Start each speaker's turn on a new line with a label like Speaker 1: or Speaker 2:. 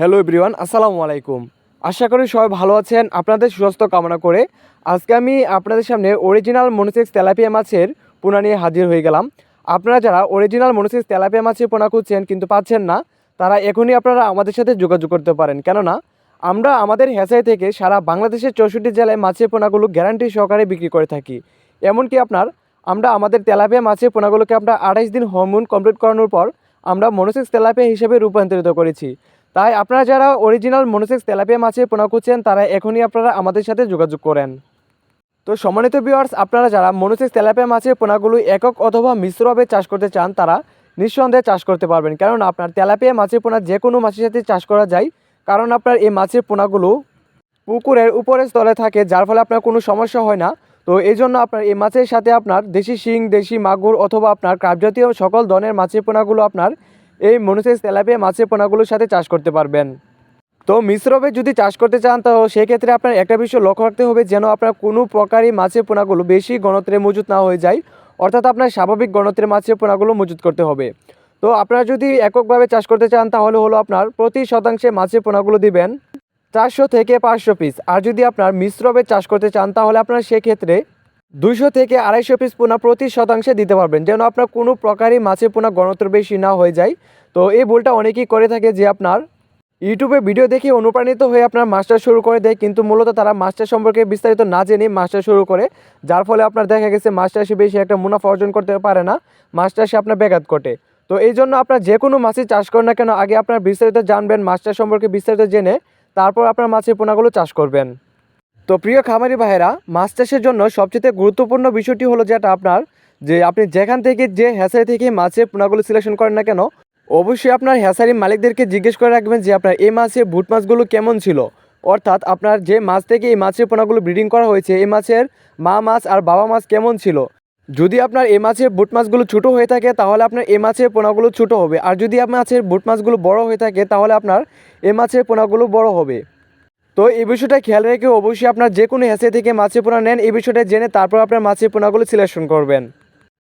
Speaker 1: Hello everyone আসসালামু আলাইকুম। আশা করি সবাই ভালো আছেন, আপনাদের সুস্বাস্থ্য কামনা করে। আজকে আমি আপনাদের সামনে অরিজিনাল মনোসেক্স তেলাপিয়া মাছের পোনা নিয়ে হাজির হয়ে গেলাম। আপনারা যারা অরিজিনাল মনোসেক্স তেলাপিয়া মাছের পোনা খুঁজছেন কিন্তু পাচ্ছেন না, তারা এখনই আপনারা আমাদের সাথে যোগাযোগ করতে পারেন। কেননা, আমরা আমাদের হেসাই থেকে সারা বাংলাদেশের চৌষট্টি জেলায় মাছের পোনাগুলো গ্যারান্টি সহকারে বিক্রি করে থাকি। এমনকি আপনার, আমরা আমাদের তেলাপিয়া মাছের পোনাগুলোকে আমরা আঠাইশ দিন হরমোন কমপ্লিট করানোর পর, আমরা মনোসেক্স তেলাপিয়া হিসেবে রূপান্তরিত করেছি। তাই আপনারা যারা অরিজিনাল মনোসেক্স তেলাপিয়া মাছের পোনা খুঁজছেন, তারা এখনই আপনারা আমাদের সাথে যোগাযোগ করেন। তো সম্মানিত ভিউয়ার্স আপনারা যারা মনোসেক্স তেলাপিয়া মাছের পোনাগুলো একক অথবা মিশ্রভাবে চাষ করতে চান, তারা নিঃসন্দেহে চাষ করতে পারবেন। কারণ আপনার তেলাপিয়া মাছের পোনা যে কোনো মাছের সাথে চাষ করা যায়, কারণ আপনার এই মাছের পোনাগুলো পুকুরের উপরের স্তরে থাকে, যার ফলে আপনার কোনো সমস্যা হয় না। তো এই জন্য আপনার এই মাছের সাথে আপনার দেশি শিং, দেশি মাগুর অথবা আপনার ক্রাব জাতীয় সকল ধরনের মাছের পোনাগুলো আপনার এই মনুসেক্স তেলাপিয়া মাছের পোনাগুলোর সাথে চাষ করতে পারবেন। তো মিশ্রভাবে যদি চাষ করতে চান, তো সেক্ষেত্রে আপনার একটা বিষয় লক্ষ্য রাখতে হবে যেন আপনার কোনো প্রকারই মাছের পোনাগুলো বেশি গণত্রে মজুত না হয়ে যায়। অর্থাৎ আপনার স্বাভাবিক গণত্রে মাছের পোনাগুলো মজুত করতে হবে। তো আপনারা যদি এককভাবে চাষ করতে চান, তাহলে হলো আপনার প্রতি শতাংশে মাছের পোনাগুলো দিবেন চারশো থেকে পাঁচশো পিস। আর যদি আপনার মিশ্রভাবে চাষ করতে চান, তাহলে আপনার সেক্ষেত্রে দুইশো থেকে আড়াইশো পিস পোনা প্রতি শতাংশে দিতে পারবেন। যেন আপনার কোনো প্রকারই মাছের পোনা গণত্র বেশি না হয়ে যায়। তো এই ভুলটা অনেকেই করে থাকে যে আপনার ইউটিউবে ভিডিও দেখে অনুপ্রাণিত হয়ে আপনার মাস্টার শুরু করে দেয়, কিন্তু মূলত তারা মাস্টার সম্পর্কে বিস্তারিত না জেনে মাস্টার শুরু করে। যার ফলে আপনার দেখা গেছে মাস্টার সে বেশি একটা মুনাফা অর্জন করতে পারে না মাস্টার সে আপনার ব্যাঘাত ঘটে। তো এই জন্য আপনার যে কোনো মাছই চাষ করেন না কেন, আগে আপনার বিস্তারিত জানবেন মাস্টার সম্পর্কে বিস্তারিত জেনে তারপর আপনার মাছের পোনাগুলো চাষ করবেন। তো প্রিয় খামারি ভাইয়েরা, মাছ চাষের জন্য সবচেয়ে গুরুত্বপূর্ণ বিষয়টি হলো যেটা আপনার, যে আপনি যেখান থেকে যে হ্যাসারি থেকে মাছের পোনাগুলো সিলেকশন করেন না কেন, অবশ্যই আপনার হ্যাসারি মালিকদেরকে জিজ্ঞেস করে রাখবেন যে আপনার এই মাছের বুট মাছগুলো কেমন ছিল। অর্থাৎ আপনার যে মাছ থেকে এই মাছের পোনাগুলো ব্রিডিং করা হয়েছে, এই মাছের মা মাছ আর বাবা মাছ কেমন ছিল? যদি আপনার এই মাছের বুট মাছগুলো ছোটো হয়ে থাকে, তাহলে আপনার এই মাছের পোনাগুলো ছোটো হবে। আর যদি আপনার মাছের বুট মাছগুলো বড় হয়ে থাকে, তাহলে আপনার এই মাছের পোনাগুলো বড় হবে। তো এই বিষয়টা খেয়াল রেখে অবশ্যই আপনার যে কোনো হ্যাসে থেকে মাছের পোনা নেন, এই বিষয়টা জেনে তারপর আপনার মাছের পোনাগুলো সিলেকশন করবেন।